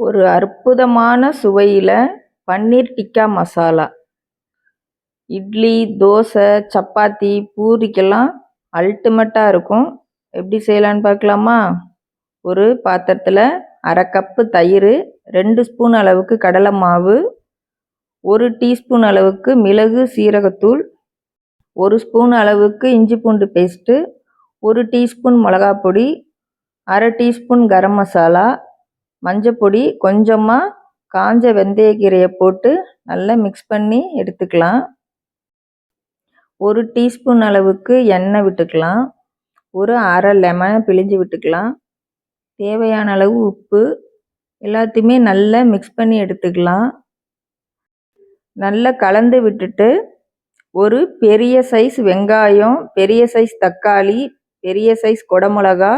ஒரு அற்புதமான சுவையில் பன்னீர் டிக்கா மசாலா. இட்லி தோசை சப்பாத்தி பூரிக்கெல்லாம் அல்டிமேட்டாக இருக்கும். எப்படி செய்யலான்னு பார்க்கலாமா? ஒரு பாத்திரத்தில் அரை கப்பு தயிர் ரெண்டு ஸ்பூன் அளவுக்கு கடலை மாவு ஒரு டீஸ்பூன் அளவுக்கு மிளகு சீரகத்தூள் ஒரு ஸ்பூன் அளவுக்கு இஞ்சி பூண்டு பேஸ்ட்டு ஒரு டீஸ்பூன் மிளகாப்பொடி அரை டீஸ்பூன் கரம் மசாலா மஞ்சப்பொடி கொஞ்சமாக காஞ்ச வெந்தயக்கீரையை போட்டு நல்லா மிக்ஸ் பண்ணி எடுத்துக்கலாம். ஒரு டீஸ்பூன் அளவுக்கு எண்ணெய் விட்டுக்கலாம். ஒரு அரை லெமனை பிழிஞ்சு விட்டுக்கலாம். தேவையான அளவு உப்பு எல்லாத்தையுமே நல்லா மிக்ஸ் பண்ணி எடுத்துக்கலாம். நல்லா கலந்து விட்டுட்டு ஒரு பெரிய சைஸ் வெங்காயம் பெரிய சைஸ் தக்காளி பெரிய சைஸ் குடமிளகா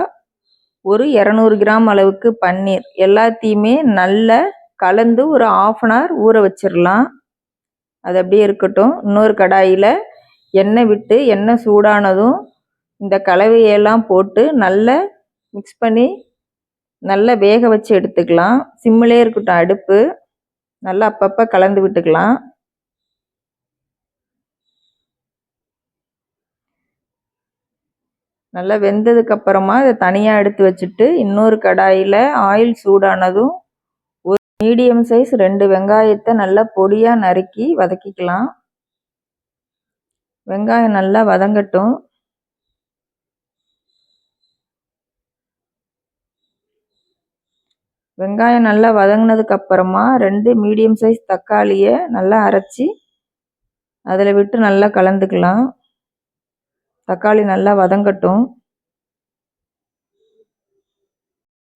ஒரு இரநூறு கிராம் அளவுக்கு பன்னீர். எல்லாத்தையுமே நல்லா கலந்து ஒரு ஆஃப் அன் ஹவர் ஊற வச்சிடலாம் அது அப்படியே இருக்கட்டும். இன்னொரு கடாயில் எண்ணெய் விட்டு எண்ணெய் சூடானதும் இந்த கலவையெல்லாம் போட்டு நல்லா மிக்ஸ் பண்ணி நல்லா வேக வச்சு எடுத்துக்கலாம். சிம்மிலே இருக்கட்டும் அடுப்பு. நல்லா அப்பப்போ கலந்து விட்டுக்கலாம். நல்லா வெந்ததுக்கப்புறமா இதை தனியாக எடுத்து வச்சுட்டு இன்னொரு கடாயில் ஆயில் சூடானதும் ஒரு மீடியம் சைஸ் ரெண்டு வெங்காயத்தை நல்லா பொடியாக நறுக்கி வதக்கிக்கலாம். வெங்காயம் நல்லா வதங்கட்டும். வெங்காயம் நல்லா வதங்கினதுக்கு அப்புறமா ரெண்டு மீடியம் சைஸ் தக்காளியை நல்லா அரைச்சி அதில் விட்டு நல்லா கலந்துக்கலாம். தக்காளி நல்லா வதங்கட்டும்.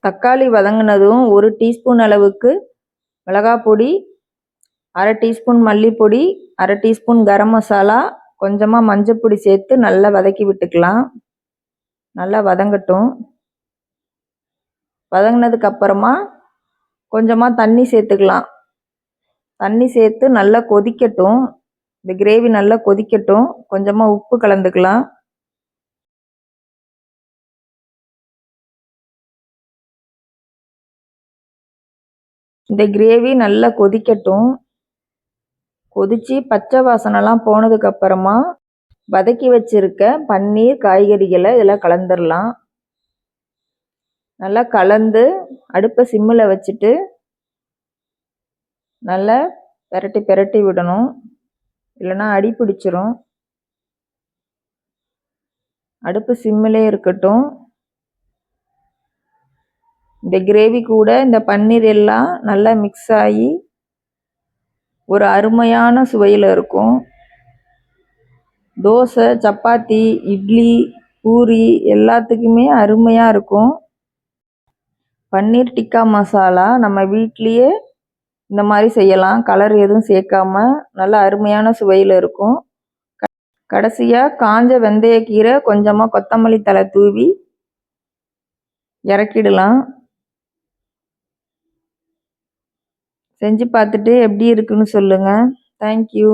தக்காளி வதங்கினதும் ஒரு டீஸ்பூன் அளவுக்கு மிளகாய் பொடி அரை டீஸ்பூன் மல்லிப்பொடி அரை டீஸ்பூன் கரம் மசாலா கொஞ்சமாக மஞ்சப்பொடி சேர்த்து நல்லா வதக்கி விட்டுக்கலாம். நல்லா வதங்கட்டும். வதங்கினதுக்கு அப்புறமா கொஞ்சமாக தண்ணி சேர்த்துக்கலாம். தண்ணி சேர்த்து நல்லா கொதிக்கட்டும். இந்த கிரேவி நல்லா கொதிக்கட்டும். கொஞ்சமாக உப்பு கலந்துக்கலாம். இந்த கிரேவி நல்லா கொதிக்கட்டும். கொதித்து பச்சை வாசனைலாம் போனதுக்கப்புறமா வதக்கி வச்சுருக்க பன்னீர் காய்கறிகளை இதில் கலந்துடலாம் நல்லா கலந்து அடுப்பை சிம்மில் வச்சுட்டு நல்லா பெரட்டி பெரட்டி விடணும். இல்லைன்னா அடி பிடிச்சிரும். அடுப்பு சிம்மிலே இருக்கட்டும். இந்த கிரேவி கூட இந்த பன்னீர் எல்லாம் நல்லா மிக்ஸ் ஆகி ஒரு அருமையான சுவையில் இருக்கும். தோசை சப்பாத்தி இட்லி பூரி எல்லாத்துக்குமே அருமையாக இருக்கும். பன்னீர் டிக்கா மசாலா நம்ம வீட்லேயே இந்த மாதிரி செய்யலாம். கலர் எதுவும் சேர்க்காம நல்லா அருமையான சுவையில் இருக்கும். கடைசியாக காஞ்ச வெந்தயக்கீரை கொஞ்சமாக கொத்தமல்லி தலை தூவி இறக்கிடலாம். செஞ்சு பார்த்துட்டு எப்படி இருக்குன்னு சொல்லுங்கள் தேங்க்யூ